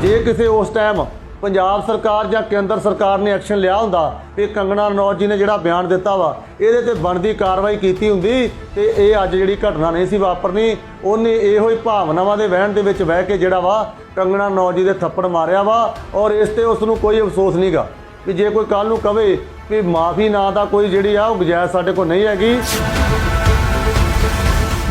ਜੇ ਕਿਸੇ ਉਸ ਟਾਈਮ ਪੰਜਾਬ ਸਰਕਾਰ ਜਾਂ ਕੇਂਦਰ ਸਰਕਾਰ ਨੇ ਐਕਸ਼ਨ ਲਿਆ ਹੁੰਦਾ ਵੀ ਕੰਗਣਾ ਰਣੌਤ ਜੀ ਨੇ ਜਿਹੜਾ ਬਿਆਨ ਦਿੱਤਾ ਵਾ, ਇਹਦੇ ਤੇ ਬਣਦੀ ਕਾਰਵਾਈ ਕੀਤੀ ਹੁੰਦੀ, ਤੇ ਇਹ ਅੱਜ ਜਿਹੜੀ ਘਟਨਾ ਨਹੀਂ ਸੀ ਵਾਪਰਨੀ, ਉਹਨੇ ਇਹੋ ਹੀ ਭਾਵਨਾਵਾਂ ਦੇ ਵਹਿਣ ਦੇ ਵਿੱਚ ਬਹਿ ਕੇ ਜਿਹੜਾ ਵਾ, ਕੰਗਣਾ ਰਣੌਤ ਜੀ ਦੇ ਥੱਪੜ ਮਾਰਿਆ ਵਾ, ਔਰ ਇਸ ਤੇ ਉਸ ਨੂੰ ਕੋਈ ਅਫਸੋਸ ਨਹੀਂਗਾ ਵੀ ਜੇ ਕੋਈ ਕੱਲ ਨੂੰ ਕਵੇ ਵੀ ਮਾਫੀ ਨਾ ਦਾ ਕੋਈ ਜਿਹੜੀ ਆ, ਉਹ ਗੁਜਾਇਸ਼ ਸਾਡੇ ਕੋਲ ਨਹੀਂ ਹੈਗੀ।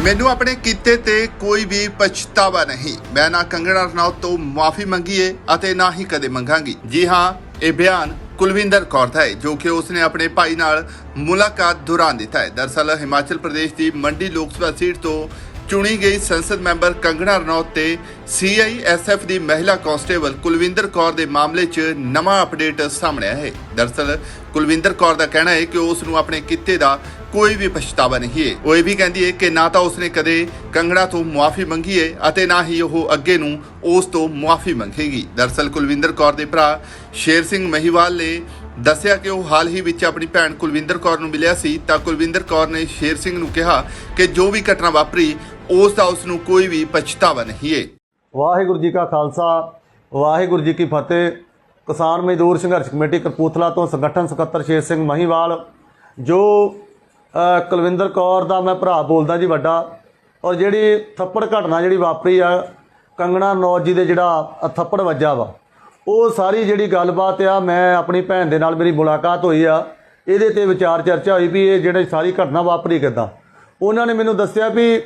ਮੈਨੂੰ ਆਪਣੇ ਕੀਤੇ ਤੇ ਕੋਈ ਵੀ ਪਛਤਾਵਾ ਨਹੀਂ। ਮੈਂ ਨਾ ਕੰਗਣਾ ਰਣੌਤ ਤੋਂ ਮਾਫੀ ਮੰਗੀ ਏ ਅਤੇ ਨਾ ਹੀ ਕਦੇ ਮੰਗਾਂਗੀ। ਜੀ ਹਾਂ, ਇਹ ਬਿਆਨ ਕੁਲਵਿੰਦਰ ਕੌਰ ਦਾ ਹੈ, ਜੋ ਕਿ ਉਸਨੇ ਆਪਣੇ ਭਾਈ ਨਾਲ ਮੁਲਾਕਾਤ ਦੌਰਾਨ ਦਿੱਤਾ ਹੈ। ਦਰਸਲ, ਹਿਮਾਚਲ ਪ੍ਰਦੇਸ਼ ਦੀ ਮੰਡੀ ਲੋਕ ਸਭਾ ਸੀਟ ਤੋਂ ਚੁਣੀ ਗਈ ਸੰਸਦ ਮੈਂਬਰ ਕੰਗਣਾ ਰਣੌਤ ਤੇ ਸੀਆਈਐਸਐਫ ਦੀ ਮਹਿਲਾ ਕਾਂਸਟੇਬਲ ਕੁਲਵਿੰਦਰ ਕੌਰ ਦੇ ਮਾਮਲੇ 'ਚ ਨਵਾਂ ਅਪਡੇਟ ਸਾਹਮਣੇ ਆਇਆ ਹੈ। ਦਰਸਲ, ਕੁਲਵਿੰਦਰ ਕੌਰ ਦਾ ਕਹਿਣਾ ਹੈ ਕਿ ਉਸ ਨੂੰ ਆਪਣੇ ਕਿੱਤੇ ਦਾ ਕੋਈ ਵੀ ਪਛਤਾਵਾ ਨਹੀਂ ਹੈ। ਉਹ ਇਹ ਵੀ ਕਹਿੰਦੀ ਹੈ ਕਿ ਨਾ ਤਾਂ ਉਸਨੇ ਕਦੇ ਕੰਗੜਾ ਤੋਂ ਮੁਆਫੀ ਮੰਗੀ ਹੈ ਅਤੇ ਨਾ ਹੀ ਉਹ ਅੱਗੇ ਨੂੰ ਉਸ ਤੋਂ ਮੁਆਫੀ ਮੰਗੇਗੀ। ਦਰਸਲ ਕੁਲਵਿੰਦਰ ਕੌਰ ਦੇ ਭਰਾ ਸ਼ੇਰ ਸਿੰਘ ਮਹੀਵਾਲ ਨੇ ਦੱਸਿਆ ਕਿ ਉਹ ਹਾਲ ਹੀ ਵਿੱਚ ਆਪਣੀ ਭੈਣ ਕੁਲਵਿੰਦਰ ਕੌਰ ਨੂੰ ਮਿਲਿਆ ਸੀ। ਤਾਂ ਕੁਲਵਿੰਦਰ ਕੌਰ ਨੇ ਸ਼ੇਰ ਸਿੰਘ ਨੂੰ ਕਿਹਾ ਕਿ ਜੋ ਵੀ ਘਟਨਾ ਵਾਪਰੀ, ਉਸ ਦਾ ਉਸ ਨੂੰ ਕੋਈ ਵੀ ਪਛਤਾਵਾ ਨਹੀਂ ਹੈ। ਵਾਹਿਗੁਰੂ ਜੀ ਕਾ ਖਾਲਸਾ, ਵਾਹਿਗੁਰੂ ਜੀ ਕੀ ਫਤਿਹ। ਕਿਸਾਨ ਮਜ਼ਦੂਰ ਸੰਘਰਸ਼ ਕਮੇਟੀ ਕਪੂਰਥਲਾ ਤੋਂ ਸੰਗਠਨ ਸਕੱਤਰ ਸ਼ੇਰ ਸਿੰਘ ਮਹੀਵਾਲ, ਜੋ ਕੁਲਵਿੰਦਰ ਕੌਰ ਦਾ ਮੈਂ ਭਰਾ ਬੋਲਦਾ ਜੀ ਵੱਡਾ। ਔਰ ਜਿਹੜੀ ਥੱਪੜ ਘਟਨਾ ਜਿਹੜੀ ਵਾਪਰੀ ਆ, ਕੰਗਣਾ ਨੌਜ ਜੀ ਦੇ ਜਿਹੜਾ ਥੱਪੜ ਵੱਜਾ ਵਾ, ਉਹ ਸਾਰੀ ਜਿਹੜੀ ਗੱਲਬਾਤ ਆ, ਮੈਂ ਆਪਣੀ ਭੈਣ ਦੇ ਨਾਲ ਮੇਰੀ ਮੁਲਾਕਾਤ ਹੋਈ ਆ। ਇਹਦੇ ਤੇ ਵਿਚਾਰ ਚਰਚਾ ਹੋਈ ਵੀ ਇਹ ਜਿਹੜੀ ਸਾਰੀ ਘਟਨਾ ਵਾਪਰੀ ਕਿੱਦਾਂ। ਉਹਨਾਂ ਨੇ ਮੈਨੂੰ ਦੱਸਿਆ ਵੀ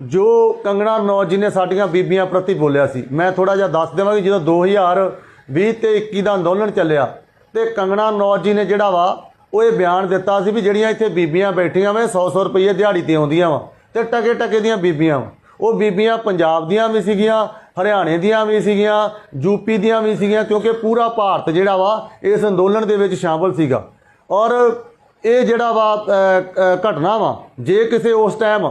ਜੋ ਕੰਗਣਾ ਨੌਜ ਜੀ ਨੇ ਸਾਡੀਆਂ ਬੀਬੀਆਂ ਪ੍ਰਤੀ ਬੋਲਿਆ ਸੀ, ਮੈਂ ਥੋੜਾ ਜਿਹਾ ਦੱਸ ਦੇਵਾਂ ਕਿ ਜਦੋਂ 2020 ਤੇ 21 ਦਾ ਅੰਦੋਲਨ ਚੱਲਿਆ, ਤੇ ਕੰਗਣਾ ਨੌਜ ਜੀ ਨੇ ਜਿਹੜਾ ਵਾ ਉਹ ਇਹ ਬਿਆਨ ਦਿੱਤਾ ਸੀ ਵੀ ਜਿਹੜੀਆਂ ਇੱਥੇ ਬੀਬੀਆਂ ਬੈਠੀਆਂ ਵੇ 100-100 ਰੁਪਏ ਦਿਹਾੜੀ ਤੇ ਆਉਂਦੀਆਂ ਵਾ ਤੇ ਟਕੇ ਟਕੇ ਦੀਆਂ ਬੀਬੀਆਂ ਵਾਂ। ਉਹ ਬੀਬੀਆਂ ਪੰਜਾਬ ਦੀਆਂ ਵੀ ਸੀਗੀਆਂ, ਹਰਿਆਣੇ ਦੀਆਂ ਵੀ ਸੀਗੀਆਂ ਯੂਪੀ ਦੀਆਂ ਵੀ ਸੀਗੀਆਂ, ਕਿਉਂਕਿ ਪੂਰਾ ਭਾਰਤ ਜਿਹੜਾ ਵਾ, ਇਸ ਅੰਦੋਲਨ ਦੇ ਵਿੱਚ ਸ਼ਾਮਲ ਸੀਗਾ ਔਰ ਇਹ ਜਿਹੜਾ ਵਾ ਘਟਨਾ ਵਾ, ਜੇ ਕਿਸੇ ਉਸ ਟਾਈਮ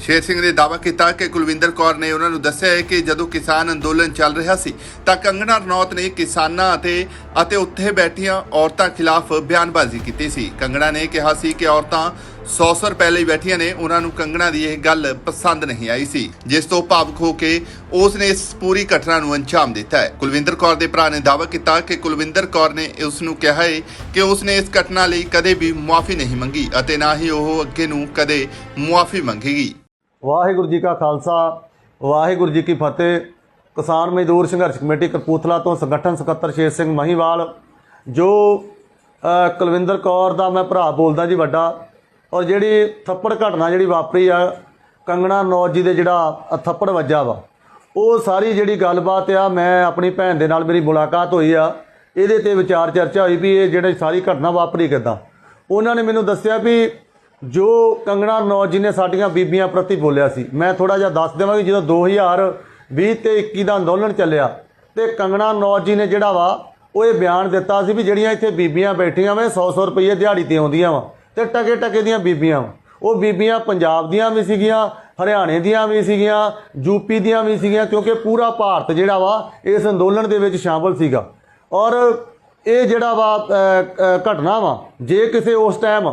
ਸ਼ੇਰ ਸਿੰਘ ਨੇ ਦਾਅਵਾ ਕੀਤਾ ਕਿ ਕੁਲਵਿੰਦਰ ਕੌਰ ਨੇ ਉਹਨਾਂ ਨੂੰ ਦੱਸਿਆ ਹੈ ਕਿ ਜਦੋਂ ਕਿਸਾਨ ਅੰਦੋਲਨ ਚੱਲ ਰਿਹਾ ਸੀ, ਤਾਂ ਕੰਗਣਾ ਰਣੌਤ ਨੇ ਕਿਸਾਨਾਂ ਅਤੇ ਅਤੇ ਉੱਥੇ ਬੈਠੀਆਂ ਔਰਤਾਂ ਖਿਲਾਫ ਬਿਆਨਬਾਜ਼ੀ ਕੀਤੀ ਸੀ। ਕੰਗਣਾ ਨੇ ਕਿਹਾ ਸੀ ਕਿ ਔਰਤਾਂ 100 ਸੌ ਪਹਿਲੇ ਬੈਠੀਆਂ ਨੇ, ਉਹਨਾਂ ਨੂੰ ਕੰਗਣਾ ਦੀ ਇਹ ਗੱਲ ਪਸੰਦ ਨਹੀਂ ਆਈ ਸੀ। ਜਿਸ ਤੋਂ ਭਾਵੁਕ ਹੋ ਕੇ ਉਸ ਨੇ ਇਸ ਪੂਰੀ ਘਟਨਾ ਨੂੰ ਅੰਜਾਮ ਦਿੱਤਾ ਹੈ। ਕੁਲਵਿੰਦਰ ਕੌਰ ਦੇ ਭਰਾ ਨੇ ਦਾਅਵਾ ਕੀਤਾ ਕਿ ਕੁਲਵਿੰਦਰ ਕੌਰ ਨੇ ਉਸ ਨੂੰ ਕਿਹਾ ਹੈ ਕਿ ਉਸ ਨੇ ਇਸ ਘਟਨਾ ਲਈ ਕਦੇ ਵੀ ਮੁਆਫੀ ਨਹੀਂ ਮੰਗੀ ਅਤੇ ਨਾ ਹੀ ਉਹ ਅੱਗੇ ਨੂੰ ਕਦੇ ਮੁਆਫੀ ਮੰਗੇਗੀ। ਵਾਹਿਗੁਰੂ ਜੀ ਕਾ ਖਾਲਸਾ, ਵਾਹਿਗੁਰੂ ਜੀ ਕੀ ਫਤਿਹ। ਕਿਸਾਨ ਮਜ਼ਦੂਰ ਸੰਘਰਸ਼ ਕਮੇਟੀ ਕਪੂਰਥਲਾ ਤੋਂ ਸੰਗਠਨ ਸਕੱਤਰ ਸ਼ੇਰ ਸਿੰਘ ਮਹੀਵਾਲ, ਜੋ ਕੁਲਵਿੰਦਰ ਕੌਰ ਦਾ ਮੈਂ ਭਰਾ ਬੋਲਦਾ ਜੀ ਵੱਡਾ, ਔਰ ਜਿਹੜੀ ਥੱਪੜ ਘਟਨਾ ਜਿਹੜੀ ਵਾਪਰੀ ਆ, ਕੰਗਣਾ ਨੌਜ ਜੀ ਦੇ ਜਿਹੜਾ ਥੱਪੜ ਵੱਜਾ ਵਾ, ਉਹ ਸਾਰੀ ਜਿਹੜੀ ਗੱਲਬਾਤ ਆ, ਮੈਂ ਆਪਣੀ ਭੈਣ ਦੇ ਨਾਲ ਮੇਰੀ ਮੁਲਾਕਾਤ ਹੋਈ ਆ। ਇਹਦੇ ਤੇ ਵਿਚਾਰ ਚਰਚਾ ਹੋਈ ਵੀ ਇਹ ਜਿਹੜੀ ਸਾਰੀ ਘਟਨਾ ਵਾਪਰੀ ਕਿੱਦਾਂ। ਉਹਨਾਂ ਨੇ ਮੈਨੂੰ ਦੱਸਿਆ ਵੀ ਜੋ ਕੰਗਣਾ ਨੌਜ ਜੀ ਨੇ ਸਾਡੀਆਂ ਬੀਬੀਆਂ ਪ੍ਰਤੀ ਬੋਲਿਆ ਸੀ, ਮੈਂ ਥੋੜਾ ਜਿਹਾ ਦੱਸ ਦੇਵਾਂ ਕਿ ਜਦੋਂ 2020 ਤੇ 21 ਦਾ ਅੰਦੋਲਨ ਚੱਲਿਆ ਤੇ ਕੰਗਣਾ ਨੌਜ ਜੀ ਨੇ ਜਿਹੜਾ ਵਾ, ਉਹ ਇਹ ਬਿਆਨ ਦਿੱਤਾ ਸੀ ਵੀ ਜਿਹੜੀਆਂ ਇੱਥੇ ਬੀਬੀਆਂ ਬੈਠੀਆਂ ਵਾ 100-100 ਰੁਪਏ ਦਿਹਾੜੀ ਤੇ ਆਉਂਦੀਆਂ ਵਾ ਤੇ ਟਕੇ ਟਕੇ ਦੀਆਂ ਬੀਬੀਆਂ ਵਾ। ਉਹ ਬੀਬੀਆਂ ਪੰਜਾਬ ਦੀਆਂ ਵੀ ਸੀਗੀਆਂ, ਹਰਿਆਣੇ ਦੀਆਂ ਵੀ ਸੀਗੀਆਂ ਯੂਪੀ ਦੀਆਂ ਵੀ ਸੀਗੀਆਂ, ਕਿਉਂਕਿ ਪੂਰਾ ਭਾਰਤ ਜਿਹੜਾ ਵਾ, ਇਸ ਅੰਦੋਲਨ ਦੇ ਵਿੱਚ ਸ਼ਾਮਲ ਸੀਗਾ। ਔਰ ਇਹ ਜਿਹੜਾ ਵਾ ਘਟਨਾ ਵਾ, ਜੇ ਕਿਸੇ ਉਸ ਟਾਈਮ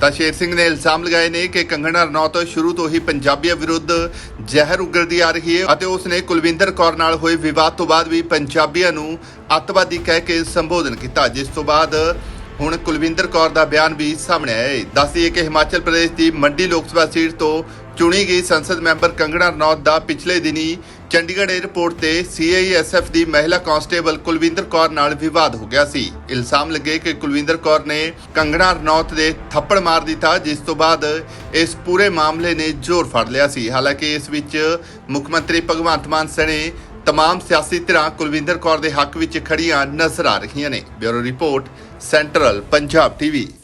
ਤਾਂ ਸ਼ੇਰ ਸਿੰਘ ਨੇ ਇਲਜ਼ਾਮ ਲਗਾਏ ਨੇ ਕਿ ਕੰਗਣਾ ਰਣੌਤ ਸ਼ੁਰੂ ਤੋਂ ਹੀ ਪੰਜਾਬੀਆਂ ਵਿਰੁੱਧ ਜ਼ਹਿਰ ਉਗਰਦੀ ਆ ਰਹੀ ਹੈ ਅਤੇ ਉਸ ਨੇ ਕੁਲਵਿੰਦਰ ਕੌਰ ਨਾਲ ਹੋਏ ਵਿਵਾਦ ਤੋਂ ਬਾਅਦ ਵੀ ਪੰਜਾਬੀਆਂ ਨੂੰ ਅੱਤਵਾਦੀ ਕਹਿ ਕੇ ਸੰਬੋਧਨ ਕੀਤਾ, ਜਿਸ ਤੋਂ ਬਾਅਦ ਹੁਣ ਕੁਲਵਿੰਦਰ ਕੌਰ ਦਾ ਬਿਆਨ ਵੀ ਸਾਹਮਣੇ ਆਇਆ ਹੈ। ਦੱਸਦੀਏ ਕਿ ਹਿਮਾਚਲ ਪ੍ਰਦੇਸ਼ ਦੀ ਮੰਡੀ ਲੋਕ ਸਭਾ ਸੀਟ ਤੋਂ ਚੁਣੀ ਗਈ ਸੰਸਦ ਮੈਂਬਰ ਕੰਗਣਾ ਰਣੌਤ ਦਾ ਪਿਛਲੇ ਦਿਨੀ ਚੰਡੀਗੜ੍ਹ 에ਅਰਪੋਰਟ ਤੇ ਸੀਆਈਐਸਐਫ ਦੀ ਮਹਿਲਾ ਕਾਂਸਟੇਬਲ ਕੁਲਵਿੰਦਰ ਕੌਰ ਨਾਲ ਵਿਵਾਦ ਹੋ ਗਿਆ ਸੀ। ਇਲਜ਼ਾਮ ਲੱਗੇ ਕਿ ਕੁਲਵਿੰਦਰ ਕੌਰ ਨੇ ਕੰਗਣਾ ਰਣੌਤ ਦੇ ਥੱਪੜ ਮਾਰ ਦਿੱਤਾ, ਜਿਸ ਤੋਂ ਬਾਅਦ ਇਸ ਪੂਰੇ ਮਾਮਲੇ ਨੇ ਜ਼ੋਰ ਫੜ ਲਿਆ ਸੀ। ਹਾਲਾਂਕਿ ਇਸ ਵਿੱਚ ਮੁੱਖ ਮੰਤਰੀ ਭਗਵੰਤ ਮਾਨ ਸਣੇ ਤਮਾਮ ਸਿਆਸੀ ਧਿਰਾਂ ਕੁਲਵਿੰਦਰ ਕੌਰ ਦੇ ਹੱਕ ਵਿੱਚ ਖੜੀਆਂ ਨਜ਼ਰ ਆ ਰਹੀਆਂ ਨੇ। Bureau report, central Punjab TV.